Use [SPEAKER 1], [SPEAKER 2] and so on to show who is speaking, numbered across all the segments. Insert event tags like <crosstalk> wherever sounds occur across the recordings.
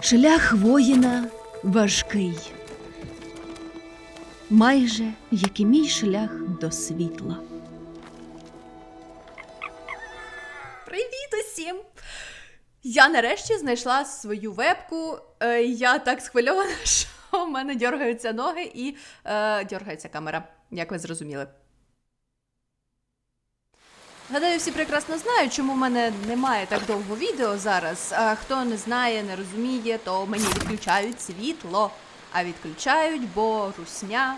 [SPEAKER 1] Шлях воїна важкий, майже як і мій шлях до світла.
[SPEAKER 2] Привіт усім! Я нарешті знайшла свою вебку. Е, я так схвильована, <laughs> що в мене дергаються ноги і е, дергається камера, як ви зрозуміли. Гадаю, всі прекрасно знають, чому в мене немає так довго відео зараз. А хто не знає, не розуміє, то мені відключають світло. А відключають, бо русня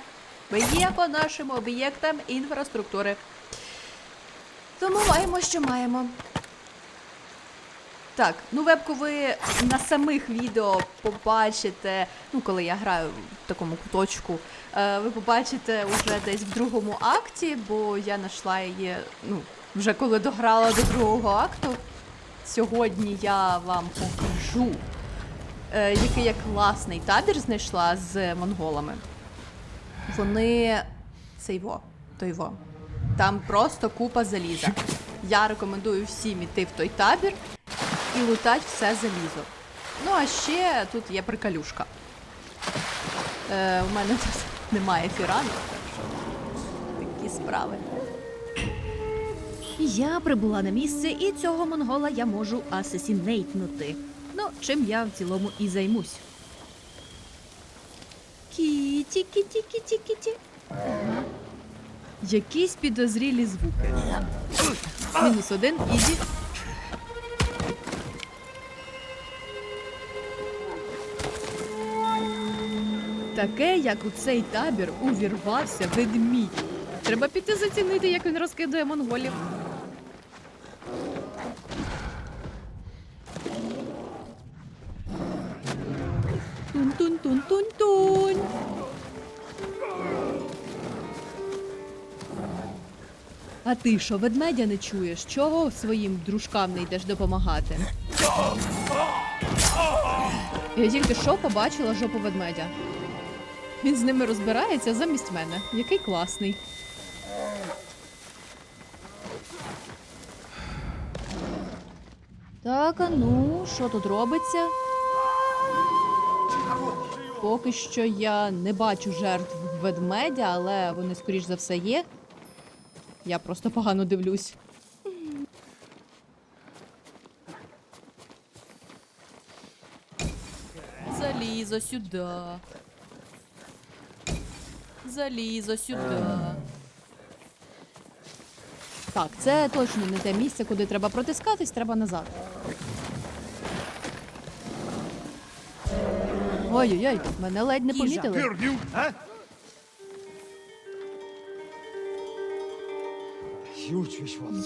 [SPEAKER 2] б'є по нашим об'єктам інфраструктури. Тому маємо, що маємо. Так, ну вебку ви на самих відео побачите, ну коли я граю в такому куточку, е, ви побачите вже десь в другому акті, бо я знайшла її, ну, вже коли дограла до другого акту. Сьогодні я вам покажу, е, який я класний табір знайшла з монголами. Вони. Цей во, той во. Там просто купа заліза. Я рекомендую всім іти в той табір і лутать все залізо. Ну, а ще тут є приколюшка. Е, у мене тут <laughs> немає фіранок, так що такі справи.
[SPEAKER 1] Я прибула на місце, і цього монгола я можу асесінейтнути. Ну, чим я в цілому і займусь. Кіті, кіті, кіті, кіті. Якісь підозрілі звуки. Мінус один, ізі. Таке, як у цей табір увірвався ведмідь. Треба піти зацінити, як він розкидує монголів. Тун-тун-тун-тун-тунь. А ти що, ведмедя не чуєш? Чого своїм дружкам не йдеш допомагати? Я тільки що побачила жопу ведмедя. Він з ними розбирається замість мене. Який класний. Так, а ну, що тут робиться? Поки що я не бачу жертв ведмедя, але вони, скоріш за все, є. Я просто погано дивлюсь.
[SPEAKER 2] Залізо сюди. Залізо сюди.
[SPEAKER 1] Так, це точно не те місце, куди треба протискатись, треба назад. Ой-ой-ой, мене ледь не помітили.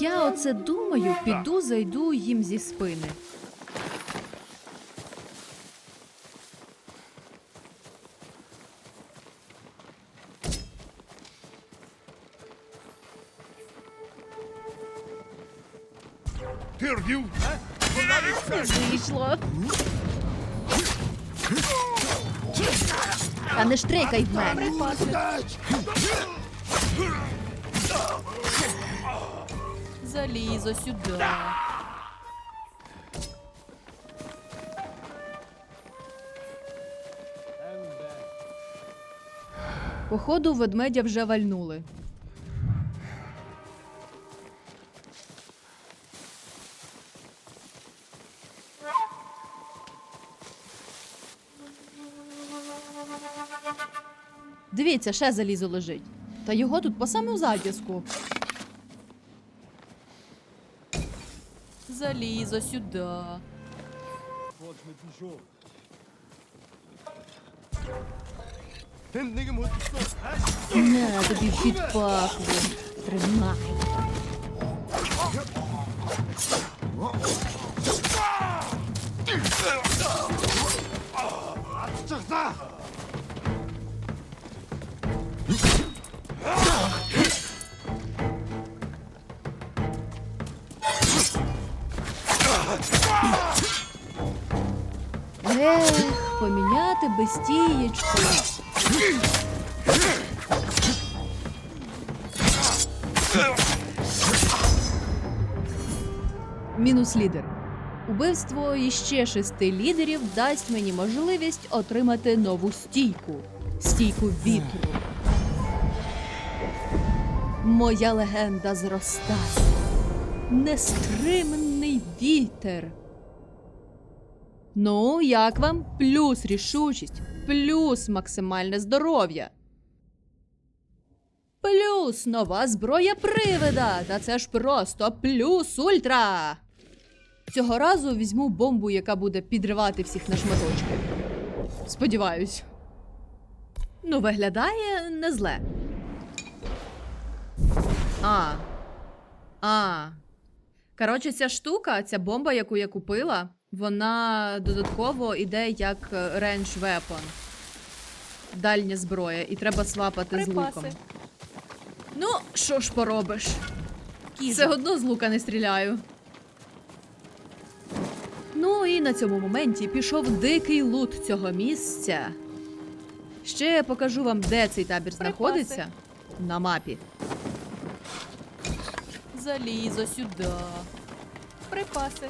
[SPEAKER 1] Я оце думаю, піду зайду їм зі спини. Вийшло. Та не штрикай в мене.
[SPEAKER 2] Залізо сюди.
[SPEAKER 1] Походу, ведмедя вже вальнули. Дивіться, ще залізо лежить. Та його тут по самому затіску.
[SPEAKER 2] Залізо сюди.
[SPEAKER 1] На, тобі фітпаку. Тримай.
[SPEAKER 3] Ах,
[SPEAKER 1] Ех, поміняти би. Мінус лідер. Убивство іще шести лідерів дасть мені можливість отримати нову стійку стійку вітру. Моя легенда зростає. Нестримний вітер. Ну, як вам? Плюс рішучість, плюс максимальне здоров'я. Плюс нова зброя привида. Та це ж просто плюс ультра. Цього разу візьму бомбу, яка буде підривати всіх на шматочки. Сподіваюсь. Ну, виглядає не зле. А. А. Коротше, ця штука, ця бомба, яку я купила, вона додатково іде як е, range weapon. Дальня зброя, і треба свапати з луком. Ну, що ж поробиш?
[SPEAKER 2] Кіжа.
[SPEAKER 1] Все одно з лука не стріляю. Ну і на цьому моменті пішов дикий лут цього місця. Ще я покажу вам, де цей табір знаходиться. На мапі.
[SPEAKER 2] Залізо сюди. Припаси.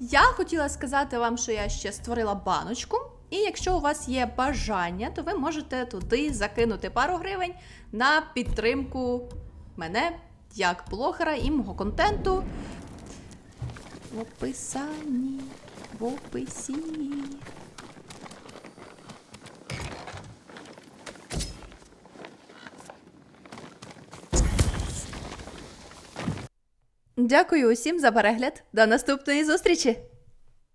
[SPEAKER 2] Я хотіла сказати вам, що я ще створила баночку. І якщо у вас є бажання, то ви можете туди закинути пару гривень на підтримку мене як блогера і мого контенту. В описанні. В описі. Дякую усім за перегляд. До наступної зустрічі!